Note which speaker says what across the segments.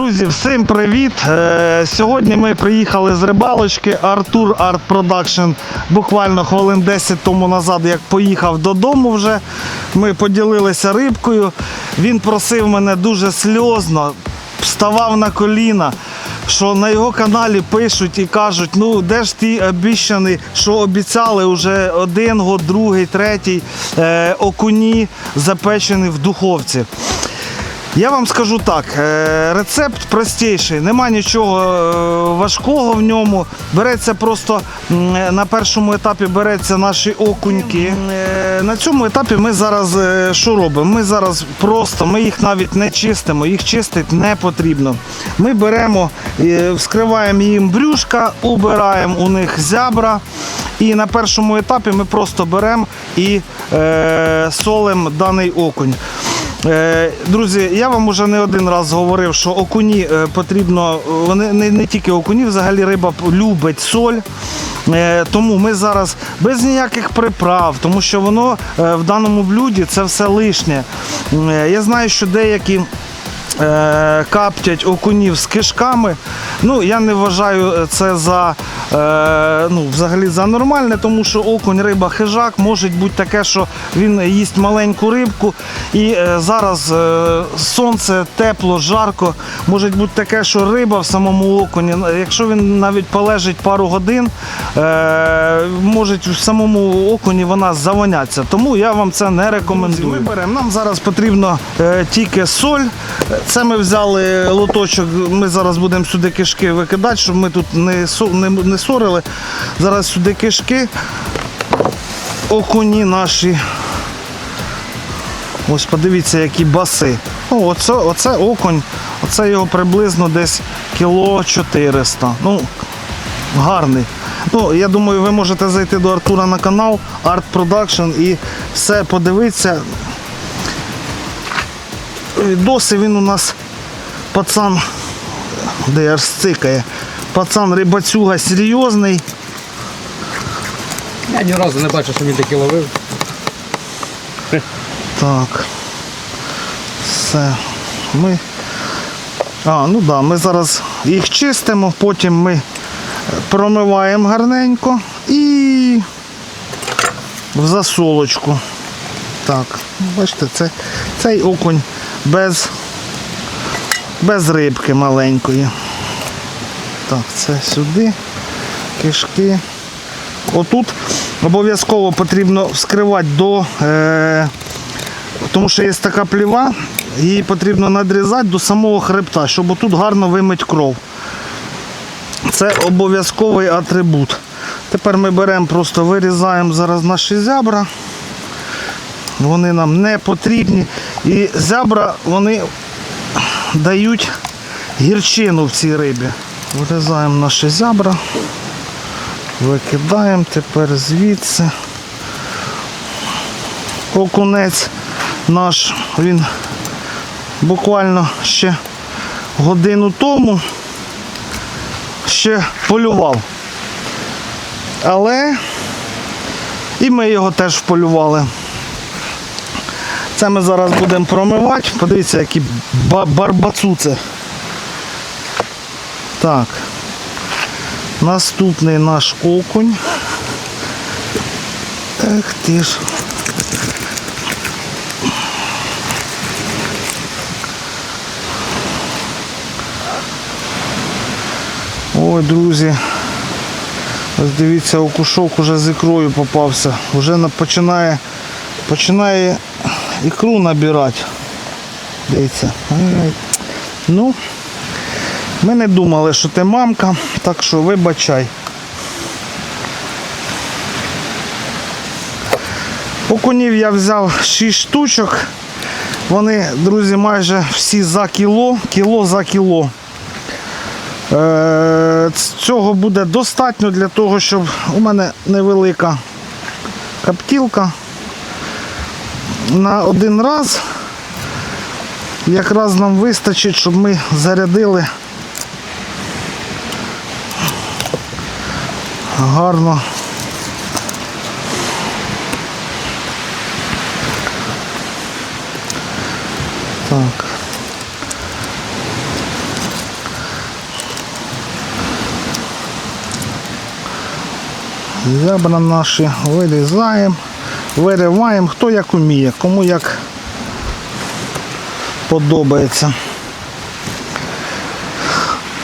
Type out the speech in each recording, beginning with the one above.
Speaker 1: Друзі, всім привіт! Е, Сьогодні ми приїхали з рибалочки. Артур Арт Продакшн буквально хвилин 10 тому назад, як поїхав додому вже. Ми поділилися рибкою. Він просив мене дуже сльозно, вставав на коліна. Що на його каналі пишуть і кажуть, ну де ж ті обіщані, що обіцяли вже один год, другий, третій е, окуні запечені в духовці. Я вам скажу так, е, рецепт простіший, нема нічого е, важкого в ньому. Береться просто е, на першому етапі береться наші окуньки. На цьому етапі ми зараз що робимо? Ми зараз просто, ми їх навіть не чистимо, їх чистити не потрібно. Ми беремо, вскриваємо їм брюшка, убираємо у них зябра. І на першому етапі ми просто беремо і солимо даний окунь. Е, Друзі, я вам уже не один раз говорив, що окуні е, потрібно, вони не, не тільки окуні, взагалі риба любить соль. Е, Тому ми зараз без ніяких приправ, тому що воно е, в даному блюді це все лишнє. Е, Я знаю, що деякі е, каптять окунів з кишками. Ну, я не вважаю це за е, ну, взагалі за нормальне, тому що окунь, риба, хижак може бути таке, що він їсть маленьку рибку. І е, зараз е, сонце тепло, жарко. Може бути таке, що риба в самому окуні, якщо він навіть полежить пару годин, е, може в самому окуні вона завоняться. Тому я вам це не рекомендую. Ми беремо. Нам зараз потрібно е, тільки соль. Це ми взяли лоточок. Ми зараз будемо сюди кишки викидати, щоб ми тут не, не, не сорили. Зараз сюди кишки. Окуні наші. Ось подивіться, які баси. О, оце, оце окунь, оце його приблизно десь кіло 400. Ну, гарний. Ну, я думаю, ви можете зайти до Артура на канал Art Production і все подивитися. Відоси він у нас пацан, де аж цикає. Пацан рибацюга серйозний.
Speaker 2: Я ні разу не бачив, що він таки ловив.
Speaker 1: Так. Все. Ми. А, ну да, ми зараз їх чистимо, потім ми промиваємо гарненько і в засолочку. Так, бачите, це, цей окунь без, без рибки маленької. Так, це сюди, кишки. Отут обов'язково потрібно вскривати до. Е, тому що є така пліва, її потрібно надрізати до самого хребта, щоб отут гарно вимить кров. Це обов'язковий атрибут. Тепер ми беремо, просто вирізаємо зараз наші зябра. Вони нам не потрібні. І зябра вони дають гірчину в цій рибі. Вирізаємо наші зябра. Викидаємо тепер звідси. Окунець наш, він буквально ще годину тому ще полював. Але і ми його теж полювали. Це ми зараз будемо промивати. Подивіться, які ба- барбацуци. Так. Наступний наш окунь. Ех ти ж. Ой, друзі. Ось дивіться, окушок уже з ікрою попався. Уже починає, починає ікру набирати. Дивіться. Ну, ми не думали, що ти мамка, так що вибачай. Окунів я взяв 6 штучок. Вони, друзі, майже всі за кіло, кіло за кіло. Е, Цього буде достатньо для того, щоб у мене невелика каптілка на один раз якраз нам вистачить, щоб ми зарядили гарно. Так. Зябра наші вирізаємо вириваємо, хто як уміє, кому як подобається.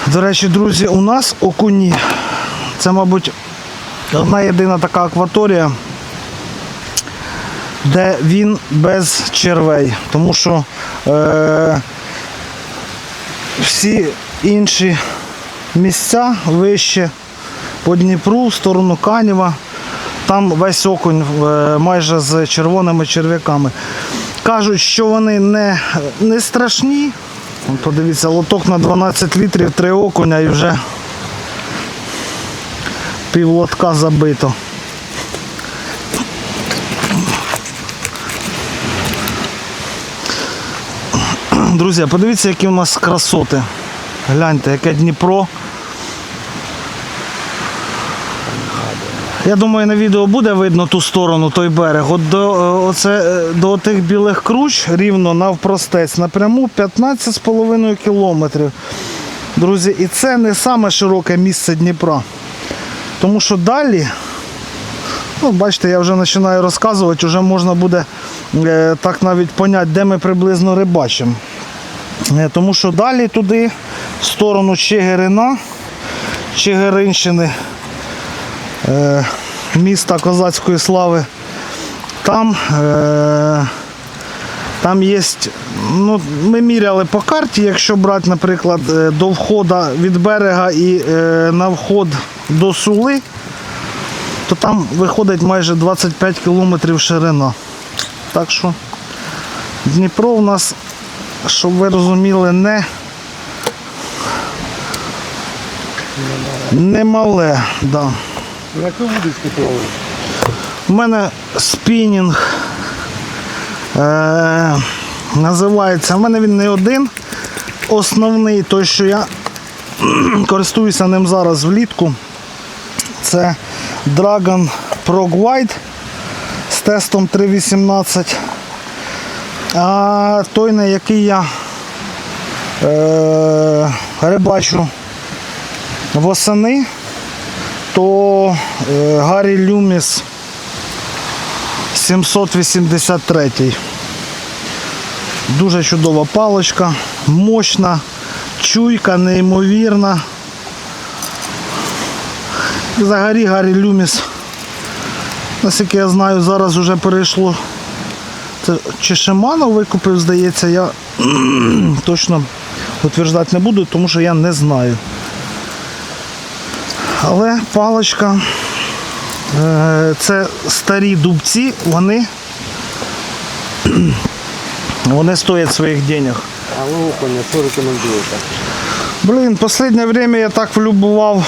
Speaker 1: До речі, друзі, у нас окуні. Це, мабуть, одна єдина така акваторія, де він без червей. Тому що е, всі інші місця вище по Дніпру, в сторону Канєва, там весь окунь е, майже з червоними черв'яками. Кажуть, що вони не, не страшні. Подивіться, лоток на 12 літрів, три окуня і вже пів лотка забито. Друзі, подивіться, які у нас красоти. Гляньте, яке Дніпро. Я думаю, на відео буде видно ту сторону, той берег. От до, е, оце, е, до тих білих круч рівно навпростець напряму 15,5 кілометрів. Друзі, і це не саме широке місце Дніпра. Тому що далі, ну, бачите, я вже починаю розказувати, вже можна буде е, так навіть поняти, де ми приблизно рибачимо. Е, Тому що далі туди, в сторону Чигирина, Чигиринщини, міста Козацької слави, там, е, там є, ну, ми міряли по карті, якщо брати, наприклад, е, до входу від берега і е, на вход до Сули, то там виходить майже 25 кілометрів ширина. Так що Дніпро у нас, щоб ви розуміли, не, не мале. Да.
Speaker 2: На яку вудочку ти?
Speaker 1: У мене спінінг е, називається. У мене він не один. Основний, той, що я користуюся ним зараз влітку. Це Dragon Prog White з тестом 3.18. А той, на який я е, рибачу восени, то Гаррі Люміс 783. Дуже чудова паличка, мощна, чуйка, неймовірна. Взагалі Гаррі Люміс, наскільки я знаю, зараз вже перейшло. Це чи Шиманов викупив, здається, я точно утверждати не буду, тому що я не знаю. Але паличка Е, Це старі дубці, вони, вони стоять своїх денег.
Speaker 2: А ну, окуня, що рекомендуєте?
Speaker 1: Блін, останнє время я так влюбував.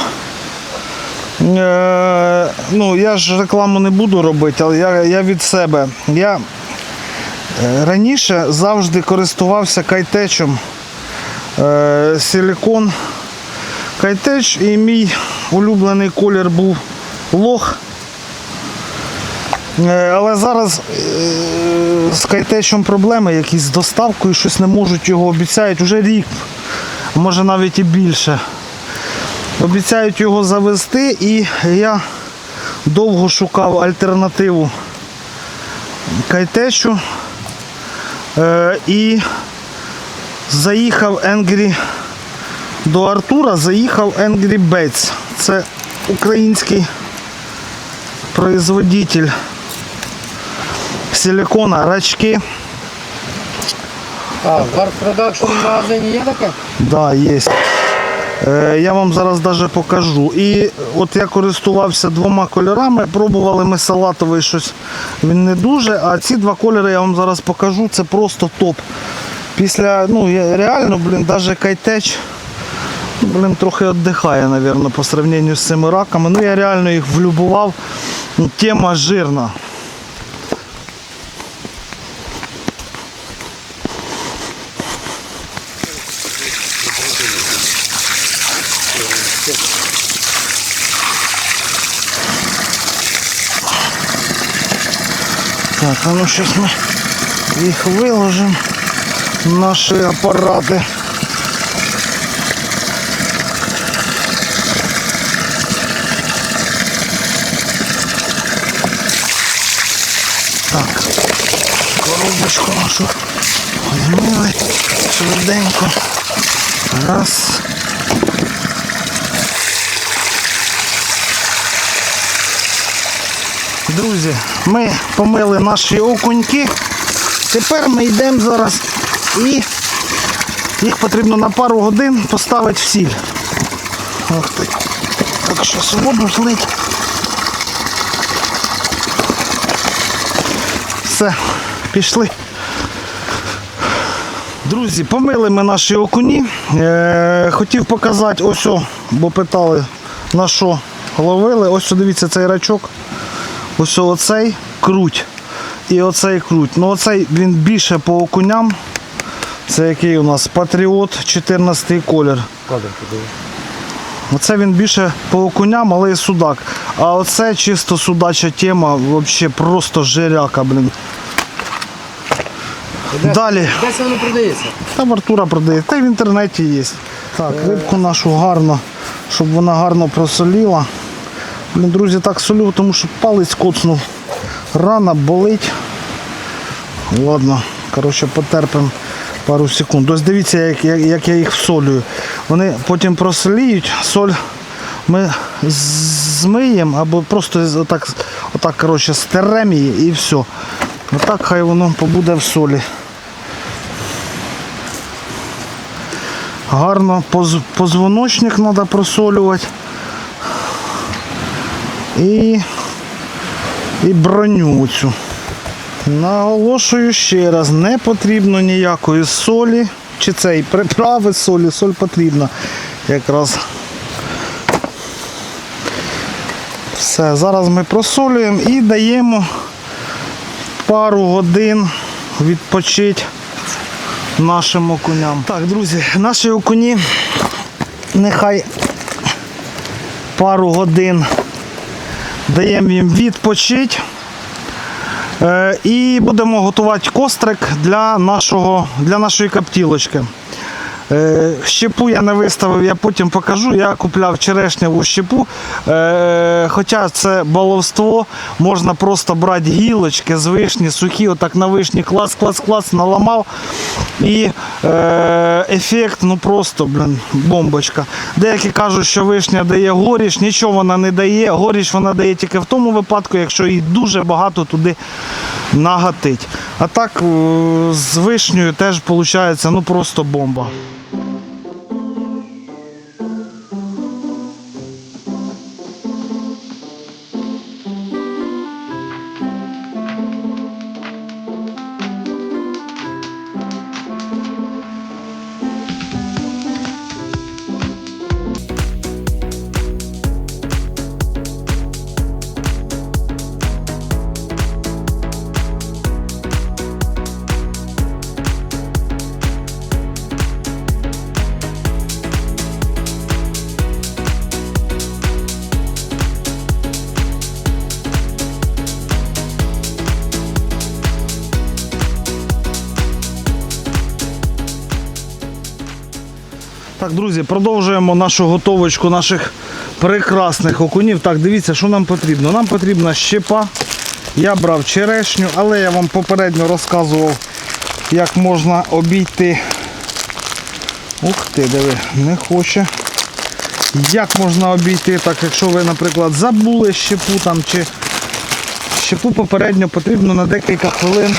Speaker 1: Е, ну, я ж рекламу не буду робити, але я, я від себе. Я е, раніше завжди користувався кайтечем. Е, силікон кайтеч і мій улюблений колір був лох. Е, Але зараз е, з кайтечем проблеми якісь з доставкою, щось не можуть його обіцяють уже рік, може навіть і більше. Обіцяють його завести і я довго шукав альтернативу кайтечу Е, і заїхав Angry до Артура, заїхав Angry Baits. Це український производитель силикона, рачки.
Speaker 2: А, в Art Production магазині є таке?
Speaker 1: Да, є. Е, Я вам зараз даже покажу. І от я користувався двома кольорами, пробували ми салатовий щось. Він не дуже, а ці два кольори я вам зараз покажу, це просто топ. Після, ну я реально, блін, навіть кайтеч, блін, трохи віддихає, мабуть, по сравненню з цими раками. Ну я реально їх влюбував. Ну, Тема жирна. Так, а ну сейчас мы их выложим, наши аппараты. Бомбочку нашу змили швиденько. Раз. Друзі, ми помили наші окуньки. Тепер ми йдемо зараз і їх потрібно на пару годин поставити в сіль. Ох ти. Так що воду злить. Все, пішли. Друзі, помили ми наші окуні. Е, хотів показати ось, о, бо питали на що ловили. Ось дивіться цей рачок. Ось оцей круть. І оцей круть. Ну оцей він більше по окуням. Це який у нас Патріот 14 колір.
Speaker 2: Кадр подивись.
Speaker 1: Оце він більше по окуням, але і судак. А оце чисто судача тема, взагалі просто жиряка, блін.
Speaker 2: Де-
Speaker 1: Далі.
Speaker 2: Де це воно продається?
Speaker 1: Там Артура продає, та й в інтернеті є. Так, рибку нашу гарно, щоб вона гарно просоліла. Блін, друзі, так солю, тому що палець коцнув. Рана болить. Ладно, коротше, потерпимо пару секунд. Ось дивіться, як, як, як я їх всолюю. Вони потім просоліють, соль ми змиємо або просто отак, отак коротше, стеремо її і все. Отак хай воно побуде в солі. Гарно позвоночник треба просолювати. І, і броню цю. Наголошую ще раз, не потрібно ніякої солі, чи цей приправи солі, соль потрібна якраз. Все, зараз ми просолюємо і даємо пару годин відпочити нашим окуням. Так, друзі, наші окуні нехай пару годин даємо їм відпочити. Е, І будемо готувати кострик для, нашого, для нашої каптілочки. Е, Щепу я не виставив, я потім покажу. Я купляв черешневу щепу. Е, Хоча це баловство, можна просто брати гілочки з вишні, сухі, отак на вишні, клас, клас, клас, наламав. І е, ефект, ну просто, блін, бомбочка. Деякі кажуть, що вишня дає горіш, нічого вона не дає. Горіш вона дає тільки в тому випадку, якщо її дуже багато туди нагатить. А так з вишнею теж виходить ну просто бомба. Так, друзі, продовжуємо нашу готовочку наших прекрасних окунів. Так, дивіться, що нам потрібно. Нам потрібна щепа. Я брав черешню, але я вам попередньо розказував, як можна обійти. Ух ти, диви, не хоче. Як можна обійти, так якщо ви, наприклад, забули щепу там чи щепу попередньо потрібно на декілька хвилин,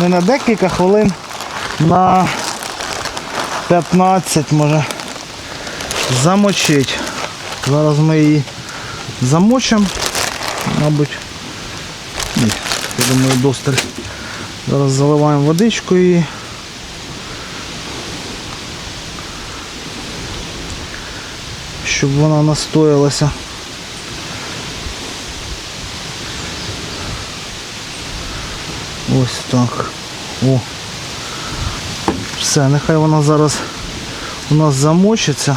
Speaker 1: не на декілька хвилин, на 15 може замочити. Зараз ми її замочимо, мабуть. Ні, я думаю, досталь. Зараз заливаємо водичку і щоб вона настоялася. Ось так. О. Все, нехай вона зараз у нас замочиться.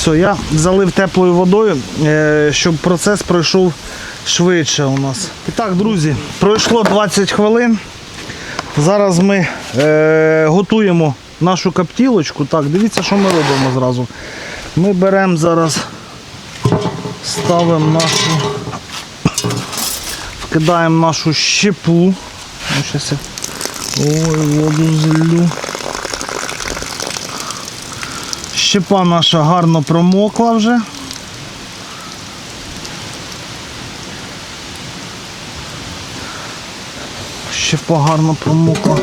Speaker 1: Все, я залив теплою водою, е, щоб процес пройшов швидше у нас. І так, друзі, пройшло 20 хвилин. Зараз ми е, готуємо нашу каптілочку. Так, дивіться, що ми робимо зразу. Ми беремо зараз, ставимо нашу в Кидаємо нашу щепу. Ой, воду злю. Щепа наша гарно промокла вже. Щепа гарно промокла.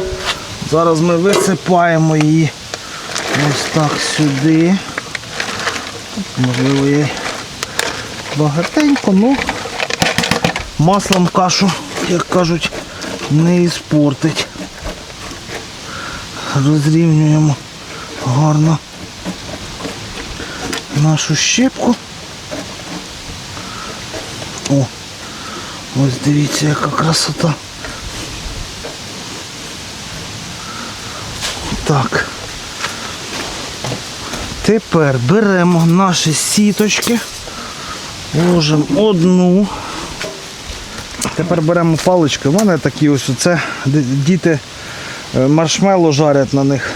Speaker 1: Зараз ми висипаємо її ось так сюди. Можливо, й багатенько, ну маслом кашу, як кажуть, не іспортить. Розрівнюємо гарно нашу щепку. О, ось дивіться, яка красота. Так. Тепер беремо наші сіточки, ложимо одну. Тепер беремо палички. У мене такі ось оце д- діти е, маршмелло жарять на них.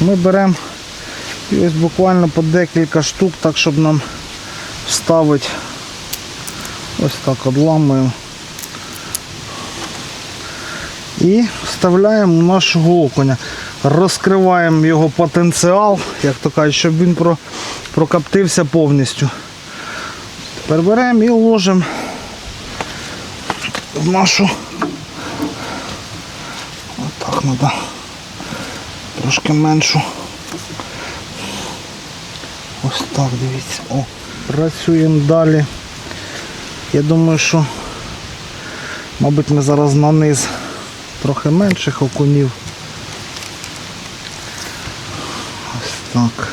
Speaker 1: Ми беремо і ось буквально по декілька штук, так щоб нам вставити. Ось так одламуємо. І вставляємо нашого окуня. Розкриваємо його потенціал, як то кажуть, щоб він про, прокоптився повністю. Тепер беремо і ложимо в нашу. Отак треба. Трошки меншу. Ось так, дивіться. О, працюємо далі. Я думаю, що, мабуть, ми зараз на низ трохи менших окунів. Ось так.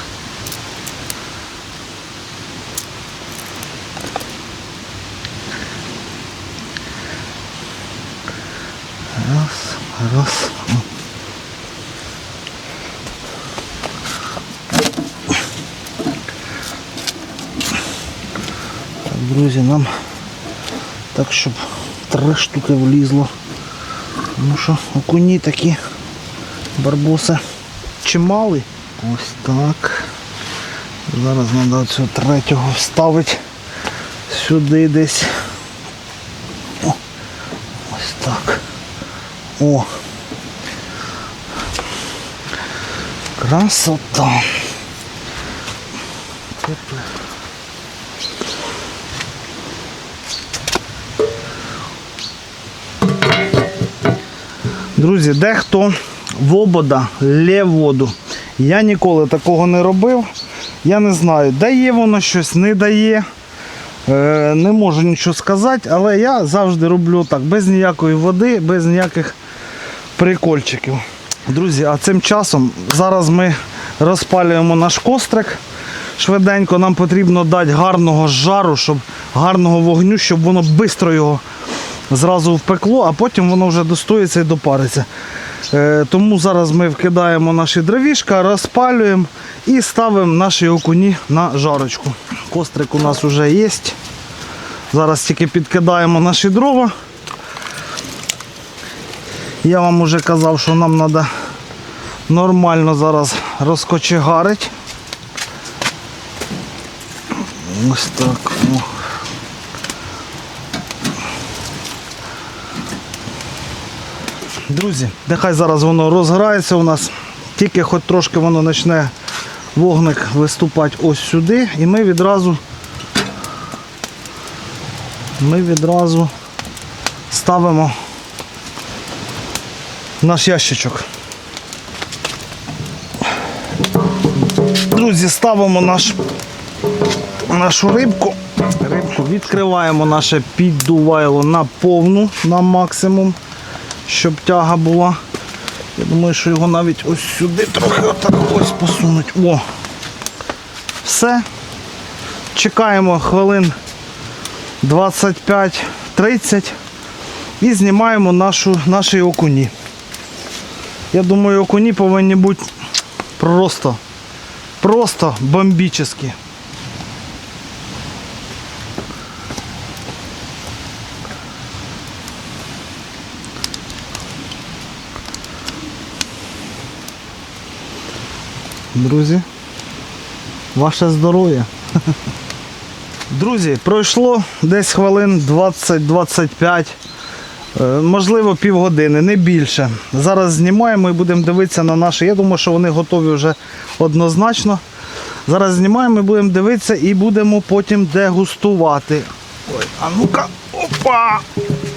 Speaker 1: Раз, раз. О. Так, друзі, нам так, щоб три штуки влізло. Ну що, окуні такі барбоси чимали. Ось так. Зараз треба цього третього вставити сюди десь. О, ось так. О. Красота. Тепер. Друзі, дехто вобода лє воду. Я ніколи такого не робив. Я не знаю, дає воно щось, не дає. Е, не можу нічого сказати, але я завжди роблю так, без ніякої води, без ніяких прикольчиків. Друзі, а цим часом зараз ми розпалюємо наш кострик. Швиденько нам потрібно дати гарного жару, щоб гарного вогню, щоб воно швидко його зразу впекло, а потім воно вже достоїться і допариться. Е, тому зараз ми вкидаємо наші дровішка, розпалюємо і ставимо наші окуні на жарочку. Кострик у нас вже є. Зараз тільки підкидаємо наші дрова. Я вам вже казав, що нам треба нормально зараз розкочегарити. Ось так. Друзі, нехай зараз воно розгорається у нас. Тільки хоч трошки воно почне вогник виступати ось сюди, і ми відразу ми відразу ставимо наш ящичок. Друзі, ставимо наш, нашу рибку. Рибку відкриваємо наше піддувайло на повну, на максимум, щоб тяга була. Я думаю, що його навіть ось сюди трохи отак ось посунуть. О! Все. Чекаємо хвилин 25-30 і знімаємо нашу, наші окуні. Я думаю, окуні повинні бути просто, просто бомбічні. Друзі, ваше здоров'я. Друзі, пройшло десь хвилин 20-25, е, можливо, півгодини, не більше. Зараз знімаємо і будемо дивитися на наші. Я думаю, що вони готові вже однозначно. Зараз знімаємо і будемо дивитися і будемо потім дегустувати. Ой, а ну-ка, опа!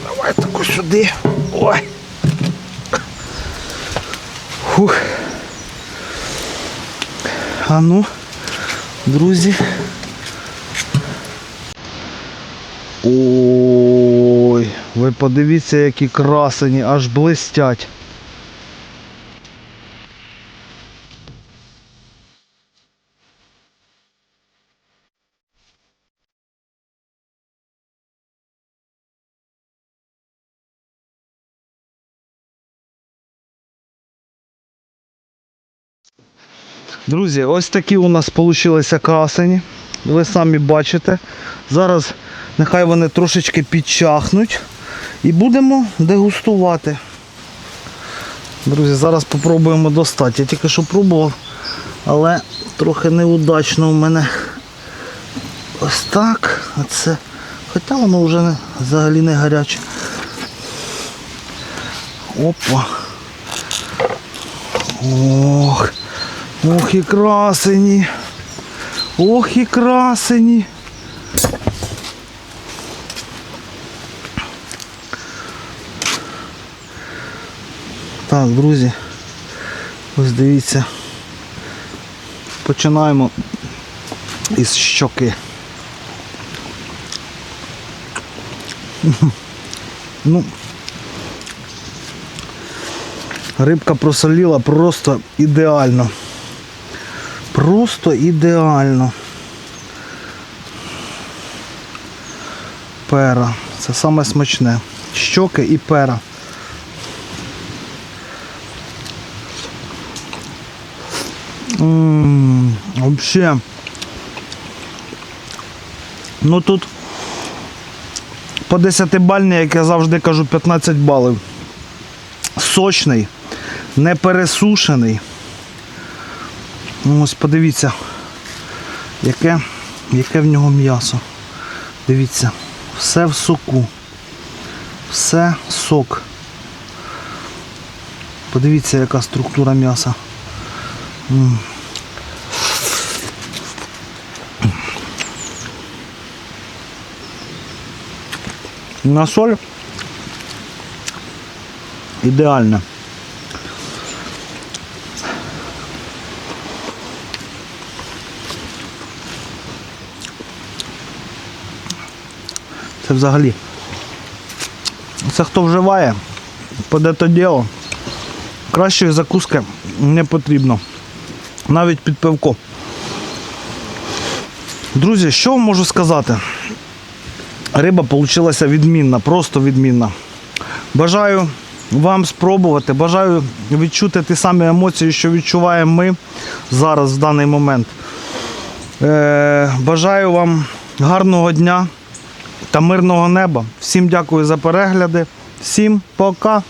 Speaker 1: Давай тако сюди. Ой. Фух. А ну, друзі. Ой, ви подивіться, які красені, аж блистять. Друзі, ось такі у нас вийшли красені. Ви самі бачите. Зараз нехай вони трошечки підчахнуть і будемо дегустувати. Друзі, зараз спробуємо достати. Я тільки що пробував, але трохи неудачно у мене ось так. А це. Хоча воно вже не, взагалі не гаряче. Опа. Ох. Ох і красені. Ох і красені. Так, друзі. Ось дивіться. Починаємо із щоки. Ну, рибка просоліла просто ідеально. Просто ідеально. Пера. Це саме смачне. Щоки і пера. Вообще. Ну тут по 10 бальні, як я завжди кажу, 15 балів. Сочний, не пересушений. Ну, Ось подивіться, яке, яке в нього м'ясо. Дивіться, все в соку. Все сок. Подивіться, яка структура м'яса. На соль ідеально. Це взагалі. Це хто вживає, поде то діло. Кращої закуски не потрібно. Навіть під пивко. Друзі, що можу сказати? Риба вийшла відмінна, просто відмінна. Бажаю вам спробувати, бажаю відчути ті самі емоції, що відчуваємо ми зараз в даний момент. Е, бажаю вам гарного дня та мирного неба. Всім дякую за перегляди. Всім пока.